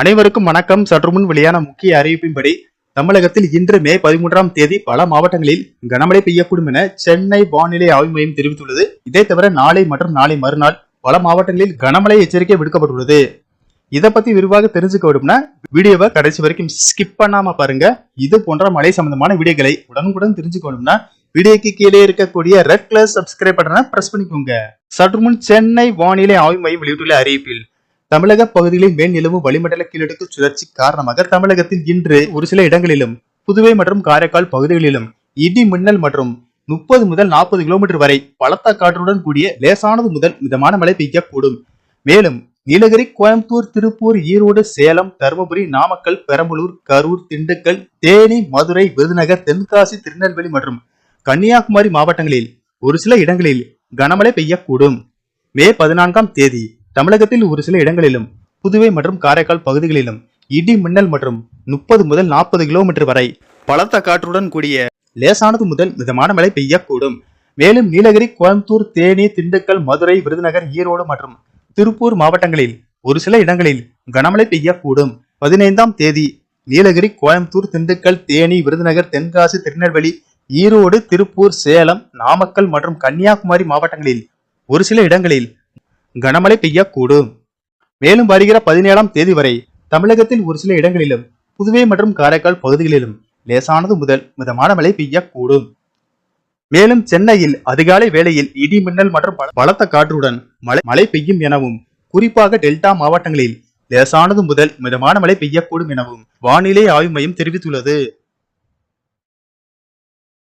அனைவருக்கும் வணக்கம். சற்று முன் வெளியான முக்கிய அறிவிப்பின்படி தமிழகத்தில் இன்று மே பதிமூன்றாம் தேதி பல மாவட்டங்களில் கனமழை பெய்யக்கூடும் என சென்னை வானிலை ஆய்வு மையம் தெரிவித்துள்ளது. இதே தவிர நாளை மற்றும் நாளை மறுநாள் பல மாவட்டங்களில் கனமழை எச்சரிக்கை விடுக்கப்பட்டுள்ளது. இதை பத்தி விரிவாக தெரிஞ்சுக்க விடும்னா வீடியோவை கடைசி வரைக்கும் ஸ்கிப் பண்ணாம பாருங்க. இது போன்ற மழை சம்பந்தமான வீடியோக்களை உடனுக்குடன் தெரிஞ்சுக்கணும்னா வீடியோக்கு கீழே இருக்கக்கூடிய ரெட் கலர் சப்ஸ்கிரைப் பட்டனை பிரஸ் பண்ணிக்கோங்க. சற்று முன் சென்னை வானிலை ஆய்வு மையம் வெளியிட்டுள்ள அறிவிப்பில் தமிழக பகுதிகளில் மேல் நிலவும் வளிமண்டல கீழடுக்கு சுழற்சி காரணமாக தமிழகத்தில் இன்று ஒரு சில இடங்களிலும் புதுவை மற்றும் காரைக்கால் பகுதிகளிலும் இடி மின்னல் மற்றும் முப்பது முதல் நாற்பது கிலோமீட்டர் வரை பலத்த காற்றுடன் கூடிய லேசானது முதல் மிதமான மழை பெய்யக்கூடும். மேலும் நீலகிரி கோயம்புத்தூர் திருப்பூர் ஈரோடு சேலம் தருமபுரி நாமக்கல் பெரம்பலூர் கரூர் திண்டுக்கல் தேனி மதுரை விருதுநகர் தென்காசி திருநெல்வேலி மற்றும் கன்னியாகுமரி மாவட்டங்களில் ஒரு சில இடங்களில் கனமழை பெய்யக்கூடும். மே பதினான்காம் தேதி தமிழகத்தில் ஒரு சில இடங்களிலும் புதுவை மற்றும் காரைக்கால் பகுதிகளிலும் இடி மின்னல் மற்றும் முப்பது முதல் நாற்பது கிலோமீட்டர் வரை பலத்த காற்றுடன் கூடிய லேசானது முதல் மிதமான மழை பெய்யக்கூடும். மேலும் நீலகிரி கோயம்புத்தூர் தேனி திண்டுக்கல் மதுரை விருதுநகர் ஈரோடு மற்றும் திருப்பூர் மாவட்டங்களில் ஒரு சில இடங்களில் கனமழை பெய்யக்கூடும். பதினைந்தாம் தேதி நீலகிரி கோயம்புத்தூர் திண்டுக்கல் தேனி விருதுநகர் தென்காசி திருநெல்வேலி ஈரோடு திருப்பூர் சேலம் நாமக்கல் மற்றும் கன்னியாகுமரி மாவட்டங்களில் ஒரு சில இடங்களில் கனமழை பெய்யக்கூடும். மேலும் வருகிற பதினேழாம் தேதி வரை தமிழகத்தில் ஒரு சில இடங்களிலும் புதுவை மற்றும் காரைக்கால் பகுதிகளிலும் லேசானது முதல் மிதமான மழை பெய்யக்கூடும். மேலும் சென்னையில் அதிகாலை வேளையில் இடி மின்னல் மற்றும் பலத்த காற்றுடன் மழை மழை பெய்யும் எனவும் குறிப்பாக டெல்டா மாவட்டங்களில் லேசானது முதல் மிதமான மழை பெய்யக்கூடும் எனவும் வானிலை ஆய்வு மையம் தெரிவித்துள்ளது.